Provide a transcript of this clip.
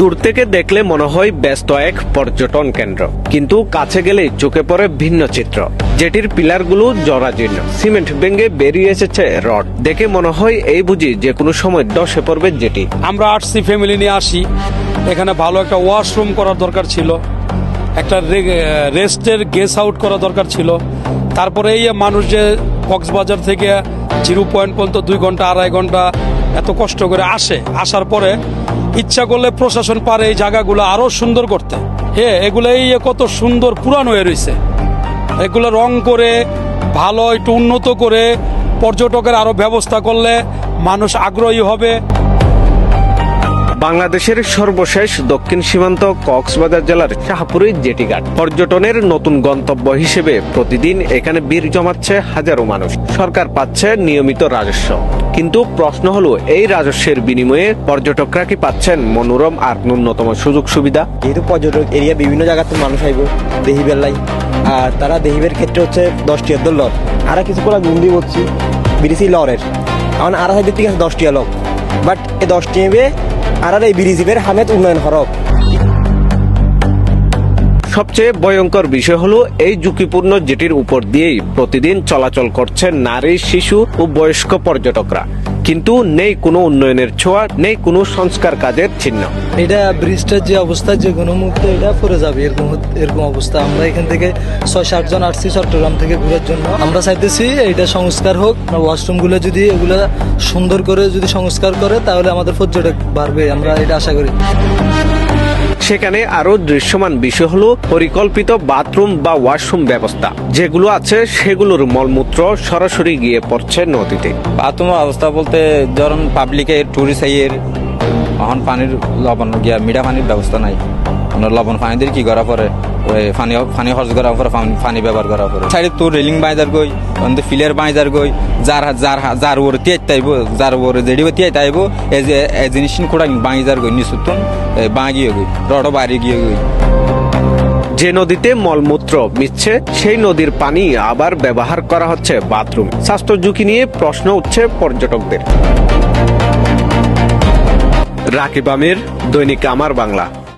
দূর থেকে দেখলে মনে হয় ব্যস্ত এক পর্যটন কেন্দ্র। কিন্তু কাছে গেলে চোখে পড়ে ভিন্ন চিত্র। যেটির পিলারগুলো জরাজীর্ণ। সিমেন্ট ভেঙে বেরিয়ে এসেছে রড। দেখে মনে হয় এই বুঝি যে কোনো সময় দশে পড়বে যেটি। আমরা আসছি ফ্যামিলি নিয়ে আসি। এখানে ভালো একটা ওয়াশরুম করার দরকার ছিল। একটা রেস্টের গেস আউট করা দরকার ছিল। তারপরে এই মানুষ যে কক্সবাজার থেকে জিরো পয়েন্ট পর্যন্ত দুই ঘণ্টা, আড়াই ঘণ্টা এত কষ্ট করে আসে। আসার পরে ইচ্ছা করলে প্রশাসন পারে এই জায়গাগুলো আরও সুন্দর করতে। হ্যাঁ এগুলো এই কত সুন্দর পুরান হয়ে রয়েছে এগুলো রং করে, ভালো, একটু উন্নত করে, পর্যটকের আরও ব্যবস্থা করলে মানুষ আগ্রহী হবে। বাংলাদেশের সর্বশেষ দক্ষিণ সীমান্ত কক্সবাজার জেলার শাহপুরী জেটিঘাট পর্যটনের নতুন গন্তব্য হিসেবে প্রতিদিন এখানে ভিড় জমাচ্ছে হাজারো মানুষ। সরকার পাচ্ছে নিয়মিত রাজস্ব। কিন্তু প্রশ্ন হলো, এই রাজস্বের বিনিময়ে পর্যটকরা কি পাচ্ছেন মনোরম আর ন্যূনতম সুযোগ সুবিধা? যেহেতু পর্যটক এরিয়া বিভিন্ন জায়গাতে মানুষ আইব, দেহি বেলায় আর তারা দেহিবের ক্ষেত্রে হচ্ছে দশটি এর লর আর কিছু করে গুন্ডি বলছি বিরিসি লরের এখন আর সাইডের থেকে আছে দশটি লোক বাট এই দশটি এবে আর এই বিরিসিবের হামেদ উন্নয়ন হরক সবচেয়ে ভয়ঙ্কর বিষয় হলো এই ঝুঁকিপূর্ণ জেটির উপর দিয়েই প্রতিদিন চলাচল করছে নারী, শিশু ও বয়স্ক পর্যটকরা। কিন্তু নেই কোনো উন্নয়নের ছোঁয়া, নেই কোনো সংস্কার কাজের চিহ্ন। এটা ব্রিজটার যে অবস্থা, যে কোনো মুহূর্তে এটা পড়ে যাবে এরকম এরকম অবস্থা। আমরা এখান থেকে ছয় সাত জন আসছি চট্টগ্রাম থেকে ঘুরার জন্য। আমরা চাইতেছি এটা সংস্কার হোক। ওয়াশরুমগুলো যদি এগুলো সুন্দর করে যদি সংস্কার করে, তাহলে আমাদের পর্যটক বাড়বে, আমরা এটা আশা করি। সেখানে আরও দৃশ্যমান বিষয় হলো পরিকল্পিত বাথরুম বা ওয়াশরুম ব্যবস্থা। যেগুলো আছে সেগুলোর মলমূত্র সরাসরি গিয়ে পড়ছে নদীতে। বাথরুম অবস্থা বলতে ধরুন পাবলিকে টুরিস্ট আইয়ের এখন পানির লবণ, গিয়া মিঠা পানির ব্যবস্থা নাই। লবণ পানিদের কি করা পরে? পানি পানি খরচ করার পরে পানি ব্যবহার করার পরে সাইডে তো রেলিং বাইজার গই অন্তে ফিলের বাইজার গই যার যার যার ওর তিয়াই তাইব যার ওর জেডি তিয়াই তাইব এই যে এই জিনিস কোড়া বাইজার গই নিশুতুন বাঁগিয়ে গই রড বাড়ি গিয়ে গই যে নদীতে মলমূত্র মিশছে, সেই নদীর পানি আবার ব্যবহার করা হচ্ছে বাথরুম। স্বাস্থ্য ঝুঁকি নিয়ে প্রশ্ন উঠছে পর্যটকদের। রাকিব আমির, দৈনিক আমার বাংলা।